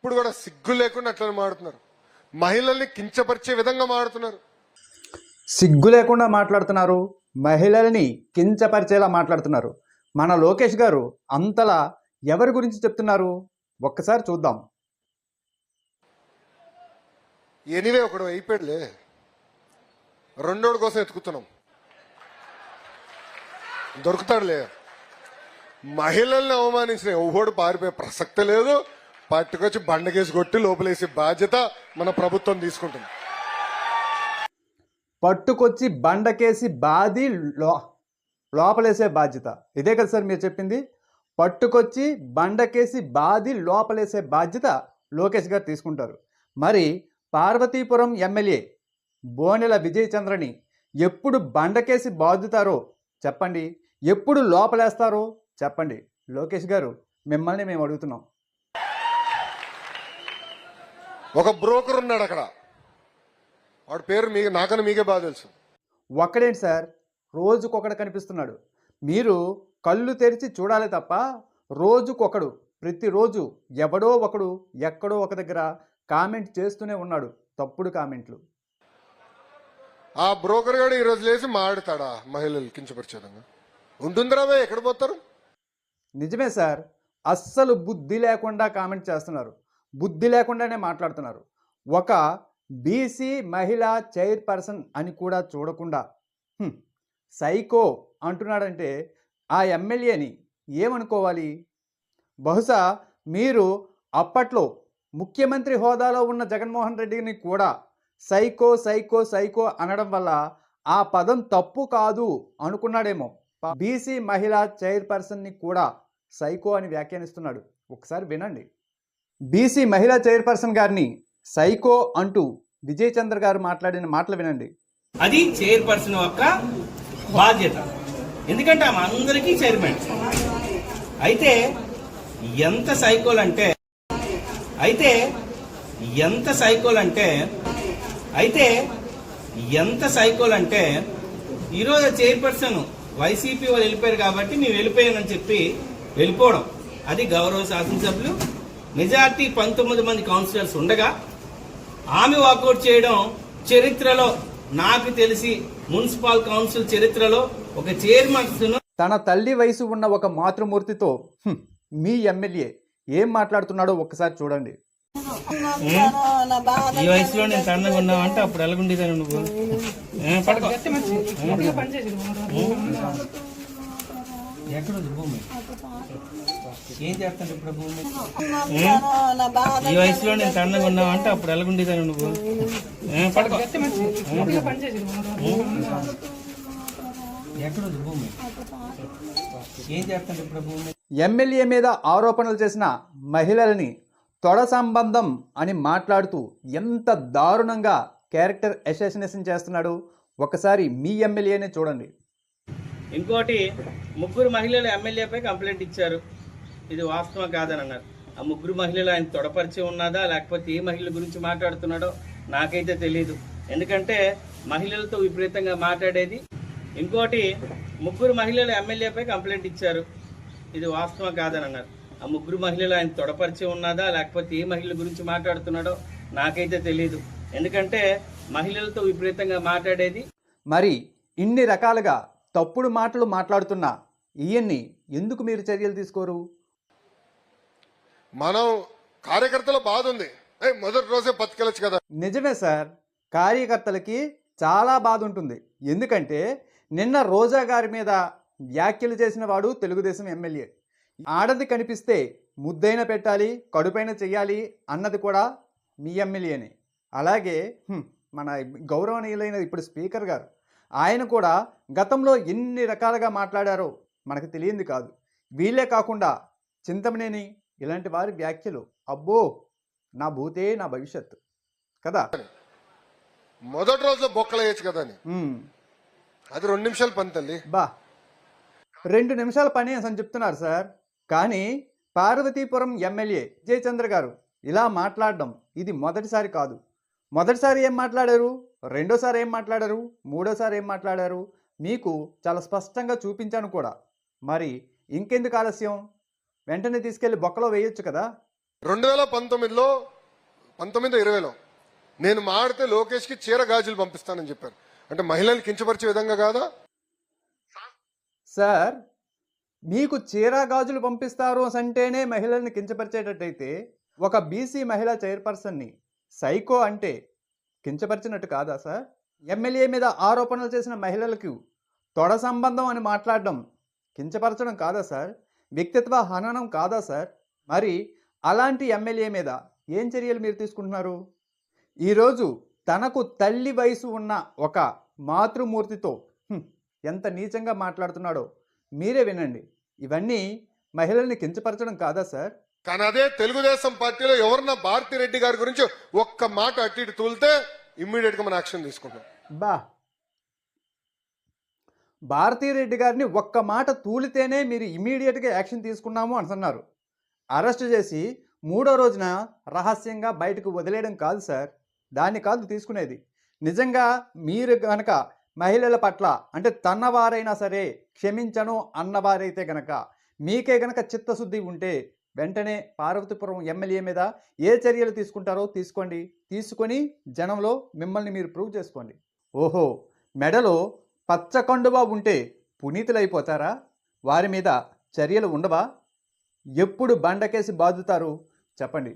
ఇప్పుడు కూడా సిగ్గు లేకుండా అట్లా మాడుతున్నారు. మహిళల్ని కించపరిచే విధంగా మాడుతున్నారు. సిగ్గు లేకుండా మాట్లాడుతున్నారు మహిళల్ని కించపరిచేలా మాట్లాడుతున్నారు. మన లోకేష్ గారు అంతలా ఎవరి గురించి చెప్తున్నారు? ఒక్కసారి చూద్దాం. ఎనివే ఒకడు అయిపోయాడులే. రెండోడు కోసం ఎత్తుకుతున్నాం. దొరుకుతాడులే. మహిళల్ని అవమానించిన ఎవడు పారిపోయే ప్రసక్తే లేదు. పట్టుకొచ్చి బండకేసి కొట్టి లోపలేసే బాధ్యత మన ప్రభుత్వం తీసుకుంటుంది. పట్టుకొచ్చి బండకేసి బాది లో లోపలేసే బాధ్యత. ఇదే కదా సార్ మీరు చెప్పింది? పట్టుకొచ్చి బండకేసి బాది లోపలేసే బాధ్యత లోకేష్ గారు తీసుకుంటారు. మరి పార్వతీపురం ఎమ్మెల్యే బోనెల విజయచంద్రని ఎప్పుడు బండకేసి బాదుతారో చెప్పండి. ఎప్పుడు లోపలేస్తారో చెప్పండి. లోకేష్ గారు మిమ్మల్ని మేము అడుగుతున్నాం. ఒక బ్రోకర్ ఉన్నాడు అక్కడ. వాడి పేరు మీ నాకన్నా మీకే బాగా తెలుసు. ఒక్కడేంటి సార్? రోజుకొకడు కనిపిస్తున్నాడు. మీరు కళ్ళు తెరిచి చూడాలి తప్ప రోజుకొకడు ప్రతిరోజు ఎవడో ఒకడు ఎక్కడో ఒక దగ్గర కామెంట్ చేస్తూనే ఉన్నాడు. తప్పుడు కామెంట్లు. ఆ బ్రోకర్ గాడు ఈ రోజు లేచి మాడుతాడా మహిళలు కించపరిచే విధంగా ఉంటుందిరావే ఎక్కడ పోతారు? నిజమే సార్. అస్సలు బుద్ధి లేకుండా కామెంట్ చేస్తున్నారు. బుద్ధి లేకుండానే మాట్లాడుతున్నారు. ఒక బీసీ మహిళా చైర్పర్సన్ అని కూడా చూడకుండా సైకో అంటున్నాడంటే ఆ ఎమ్మెల్యేని ఏమనుకోవాలి? బహుశా మీరు అప్పట్లో ముఖ్యమంత్రి హోదాలో ఉన్న జగన్మోహన్ రెడ్డిని కూడా సైకో సైకో సైకో అనడం వల్ల ఆ పదం తప్పు కాదు అనుకున్నాడేమో. బీసీ మహిళా చైర్పర్సన్ని కూడా సైకో అని వ్యాఖ్యానిస్తున్నాడు. ఒకసారి వినండి. బీసీ మహిళా చైర్పర్సన్ గారిని సైకో అంటూ విజయ్ చంద్ర గారు మాట్లాడిన మాటలు వినండి. అది చైర్పర్సన్ యొక్క బాధ్యత. ఎందుకంటే ఆమె అందరికీ చైర్మన్. అయితే ఎంత సైకోల్ అంటే అయితే ఎంత సైకోల్ అంటే అయితే ఎంత సైకోల్ అంటే ఈరోజు చైర్పర్సన్ వైసీపీ వాళ్ళు వెళ్ళిపోయారు కాబట్టి మేము వెళ్ళిపోయామని చెప్పి వెళ్ళిపోవడం. అది గౌరవ శాసనసభ్యులు మెజార్టీ పంతొమ్మిది మంది కౌన్సిలర్స్ ఉండగా ఆమె వాకౌట్ చేయడం చరిత్రలో నాకు తెలిసి మున్సిపల్ కౌన్సిల్ చరిత్రలో ఒక చైర్మన్ తన తల్లి వయసు ఉన్న ఒక మాతృమూర్తితో మీ ఎమ్మెల్యే ఏం మాట్లాడుతున్నాడో ఒక్కసారి చూడండి. ఈ వయసులో నేను సన్నగా ఉన్నావంటే అప్పుడు ఎలాగుండేదాన్ని నువ్వు? ఏ, పడుకో ఎక్కడుంది భూమి? ఏం చేస్తాను ఇప్పుడు భూమి? ఈ వయసులో నేను సన్నగా ఉన్నావంటే అప్పుడు ఎలాగుండేదాన్ని నువ్వు? పడుకో ఎక్కడుంది భూమి? ఏం చేస్తాను ఇప్పుడు భూమి? ఎమ్మెల్యే మీద ఆరోపణలు చేసిన మహిళల్ని తొడ సంబంధం అని మాట్లాడుతూ ఎంత దారుణంగా క్యారెక్టర్ అసోసినేషన్ చేస్తున్నాడు? ఒకసారి మీ ఎమ్మెల్యేనే చూడండి. ఇంకోటి ముగ్గురు మహిళలు ఎమ్మెల్యేపై కంప్లైంట్ ఇచ్చారు. ఇది వాస్తవం కాదని అన్నారు ఆ ముగ్గురు మహిళలు ఆయన తొడపరిచి ఉన్నదా లేకపోతే ఏ మహిళల గురించి మాట్లాడుతున్నాడో నాకైతే తెలియదు ఎందుకంటే మహిళలతో విపరీతంగా మాట్లాడేది. ఇంకోటి ముగ్గురు మహిళలు ఎమ్మెల్యేపై కంప్లైంట్ ఇచ్చారు. ఇది వాస్తవం కాదని అన్నారు ఆ ముగ్గురు మహిళలు ఆయన తొడపరిచి ఉన్నదా లేకపోతే ఏ మహిళల గురించి మాట్లాడుతున్నాడో నాకైతే తెలియదు ఎందుకంటే మహిళలతో విపరీతంగా మాట్లాడేది. మరి ఇన్ని రకాలుగా తప్పుడు మాటలు మాట్లాడుతున్న ఈయన్ని ఎందుకు మీరు చర్యలు తీసుకోరు? మనం కార్యకర్తల బాధ ఉంది. మొదటి రోజే బతికెళ్ళచ్చు కదా. నిజమే సార్. కార్యకర్తలకి చాలా బాధ ఉంటుంది. ఎందుకంటే నిన్న రోజా గారి మీద వ్యాఖ్యలు చేసిన వాడు తెలుగుదేశం ఎమ్మెల్యే. ఆడది కనిపిస్తే ముద్దైన పెట్టాలి కడుపైన చెయ్యాలి అన్నది కూడా మీ ఎమ్మెల్యేనే. అలాగే మన గౌరవనీయులైన ఇప్పుడు స్పీకర్ గారు ఆయన కూడా గతంలో ఎన్ని రకాలుగా మాట్లాడారో మనకు తెలియంది కాదు. వీళ్ళే కాకుండా చింతమనేని ఇలాంటి వారి వ్యాఖ్యలు అబ్బో! నా భూతే నా భవిష్యత్తు. కదా? మొదటి రోజు బొక్కలేయచ్చు కదా అని. ఉమ్. అది రెండు నిమిషాలు పని తల్లి. బా. రెండు నిమిషాల పని అని చెప్తున్నారు సార్. కానీ పార్వతీపురం ఎమ్మెల్యే జయచంద్ర గారు ఇలా మాట్లాడడం ఇది మొదటిసారి కాదు. మొదటిసారి ఏం మాట్లాడారు? రెండోసారి ఏం మాట్లాడారు? మూడోసారి ఏం మాట్లాడారు? మీకు చాలా స్పష్టంగా చూపించాను కూడా. మరి ఇంకెందుకు ఆలస్యం? వెంటనే తీసుకెళ్ళి బొక్కలో వేయొచ్చు కదా? రెండు వేల పంతొమ్మిదిలో పంతొమ్మిది ఇరవైలో నేను మాడితే లోకేష్కి చీర గాజులు పంపిస్తానని చెప్పారు. అంటే మహిళల్ని కించపరిచే విధంగా కాదా? సార్ మీకు చీరా గాజులు పంపిస్తారు అంటేనే మహిళల్ని కించపరిచేటట్టయితే ఒక బీసీ మహిళా చైర్పర్సన్ని సైకో అంటే కించపరిచినట్టు కాదా సార్? ఎమ్మెల్యే మీద ఆరోపణలు చేసిన మహిళలకు తొడ సంబంధం అని మాట్లాడడం కించపరచడం కాదా సార్? వ్యక్తిత్వ హననం కాదా సార్? మరి అలాంటి ఎమ్మెల్యే మీద ఏం చర్యలు మీరు తీసుకుంటున్నారు? ఈరోజు తనకు తల్లి వయసు ఉన్న ఒక మాతృమూర్తితో ఎంత నీచంగా మాట్లాడుతున్నాడో మీరే వినండి. ఇవన్నీ మహిళల్ని కించపరచడం కాదా సార్? కానీ అదే తెలుగుదేశం పార్టీలో ఎవరన్నా భారతీ రెడ్డి గారి గురించి ఒక్క మాట అటు ఇటు తూలితే ఇమ్మీడియట్గా మనం యాక్షన్ తీసుకుంటాం. బా. భారతీరెడ్డి గారిని ఒక్క మాట తూలితేనే మీరు ఇమీడియట్గా యాక్షన్ తీసుకున్నాము అంటున్నారు. అరెస్ట్ చేసి మూడో రోజున రహస్యంగా బయటకు వదిలేయడం కాదు సార్. దాన్ని కాదు తీసుకునేది. నిజంగా మీరు గనక మహిళల పట్ల అంటే తన్నవారైనా సరే క్షమించను అన్నవారైతే గనక మీకే గనక చిత్తశుద్ధి ఉంటే వెంటనే పార్వతీపురం ఎమ్మెల్యే మీద ఏ చర్యలు తీసుకుంటారో తీసుకోండి. తీసుకొని జనంలో మిమ్మల్ని మీరు ప్రూవ్ చేసుకోండి. ఓహో! మెడలో పచ్చ కండువా ఉంటే పునీతులైపోతారా? వారి మీద చర్యలు ఉండవా? ఎప్పుడు బండకేసి బాదుతారు? చెప్పండి.